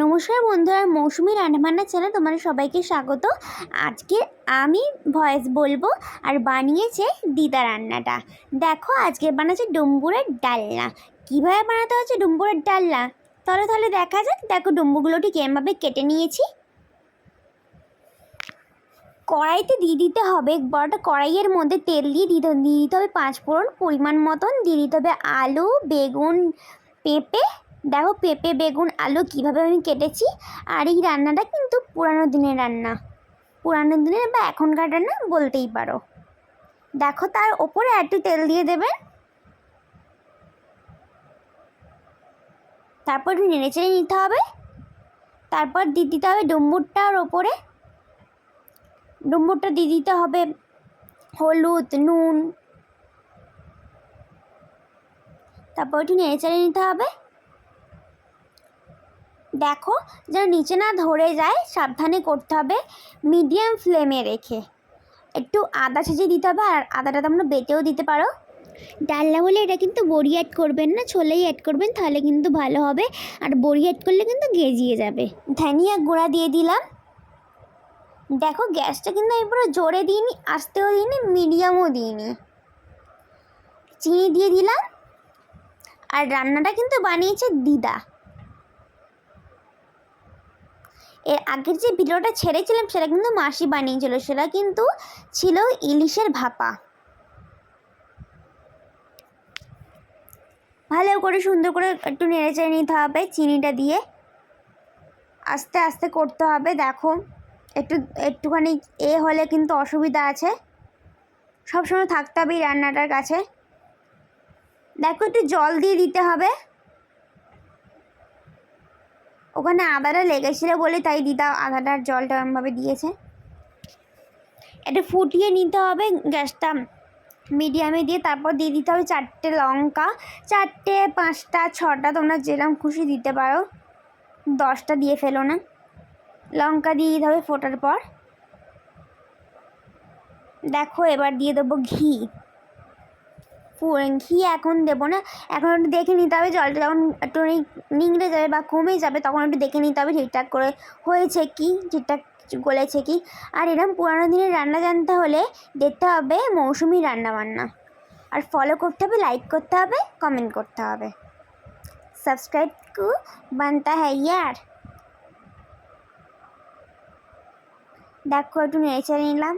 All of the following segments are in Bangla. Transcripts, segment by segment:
নমস্কার বন্ধুরা মৌসুমি রান্নাবান্না চ্যানেল তোমাদের সবাইকে স্বাগত। আজকে আমি ভয়েস বলব আর বানিয়েছে দিদা রান্নাটা। দেখো, আজকে বানাচ্ছে ডুম্বুরের ডালনা। কীভাবে বানাতে হচ্ছে ডুম্বুরের ডালনা? তাহলে তাহলে দেখা যাক। দেখো ডুম্বুগুলো ঠিক এমভাবে কেটে নিয়েছি। কড়াইতে দিয়ে দিতে হবে, বড়টা কড়াইয়ের মধ্যে তেল দিয়ে দিতে দিয়ে দিতে হবে পাঁচ ফোড়ন পরিমাণ মতন। দিয়ে দিতে হবে আলু, বেগুন, পেঁপে দেখো পেঁপে, বেগুন, আলু কীভাবে আমি কেটেছি আর এই রান্নাটা কিন্তু পুরানো দিনের রান্না। পুরানো দিনের বা এখনকার রান্না বলতেই পারো। দেখো তার ওপরে একটু তেল দিয়ে দেবেন তারপর নেড়ে চেড়ে নিতে হবে। তারপর দিয়ে দিতে হবে ডুম্বুরটার ওপরে। ডুম্বুরটা দিয়ে দিতে হবে হলুদ, নুন। তারপর একটু নেড়ে চেড়ে নিতে হবে। দেখো, যেন নিচে না ধরে যায়, সাবধানে করতে হবে। মিডিয়াম ফ্লেমে রেখে। একটু আদা ছেঁচে দিতে হবে, আর আদাটা তোমরা বেটেও দিতে পারো। ডালনা বলে এটা কিন্তু বড়ি অ্যাড করবেন না, ছোলেই অ্যাড করবেন, তাহলে কিন্তু ভালো হবে। আর বড়ি অ্যাড করলে কিন্তু গেজিয়ে যাবে। ধনিয়া গুঁড়া দিয়ে দিলাম। দেখো, গ্যাসটা কিন্তু আমি পুরো জোরে দিইনি, আস্তেও দিইনি, মিডিয়ামও দিইনি। চিনি দিয়ে দিলাম। আর রান্নাটা কিন্তু বানিয়েছে দিদা। এর আগের যে ভিডিওটা ছেড়েছিলাম, সেটা কিন্তু মাসি বানিয়েছিল, সেটা কিন্তু ছিল ইলিশের ভাপা। ভালো করে সুন্দর করে একটু নেড়ে চেড়ে নিতে হবে, চিনিটা দিয়ে। আস্তে আস্তে করতে হবে, দেখো। একটু, একটুখানি এ হলে কিন্তু অসুবিধা আছে। সবসময় থাকতে হবে এই রান্নাটার কাছে। দেখো, একটু জল দিয়ে দিতে হবে। ওখানে আদাটা লেগেছিল বলে তাই দিদা আদাটার জলটা এমনভাবে দিয়েছে। এটা ফুটিয়ে নিতে হবে গ্যাসটা মিডিয়ামে দিয়ে, তারপর দিয়ে দিতে হবে চারটে লঙ্কা। চারটে, পাঁচটা, ছটা, তোমরা যেরকম খুশি দিতে পারো। দশটা দিয়ে ফেলো না। লঙ্কা দিয়ে দিতে হবে ফোটার পর। দেখো এবার দিয়ে দেবো ঘি। ঘি এখন দেবো না। এখন একটু দেখে নিতে হবে, জলটা যখন একটু নিংড়ে যাবে বা কমে যাবে, তখন একটু দেখে নিতে হবে ঠিকঠাক করে হয়েছে কি, ঠিকঠাক গলেছে কি। আর এরকম পুরানো দিনের রান্না জানতে হলে দেখতে হবে মৌসুমি রান্না বান্না আর ফলো করতে হবে লাইক করতে হবে কমেন্ট করতে হবে। সাবস্ক্রাইব কু, বানতা হ্যাঁ ইয়ার। দেখো, একটু নেড়ে নিলাম।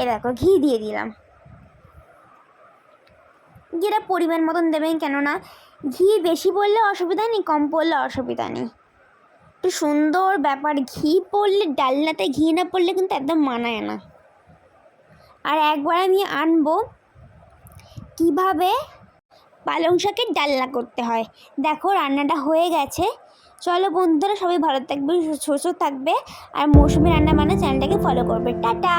এ দেখো, ঘি দিয়ে দিলাম। ঘিটা পরিমাণ মতন দেবেন, কেননা ঘি বেশি পড়লে অসুবিধা নেই, কম পড়লে অসুবিধা নেই। একটু সুন্দর ব্যাপার, ঘি পড়লে, ডালনাতে ঘি না পড়লে কিন্তু একদম মানায় না। আর একবার আমি আনব, কীভাবে? পালং শাকের ডালনা করতে হয়। দেখো, রান্নাটা হয়ে গেছে। চলো বন্ধুরা, সবাই ভালো থাকবে সুস্থ থাকবে, আর মৌসুমি রান্না বান্না চ্যানেলটাকে ফলো করবে। টাটা!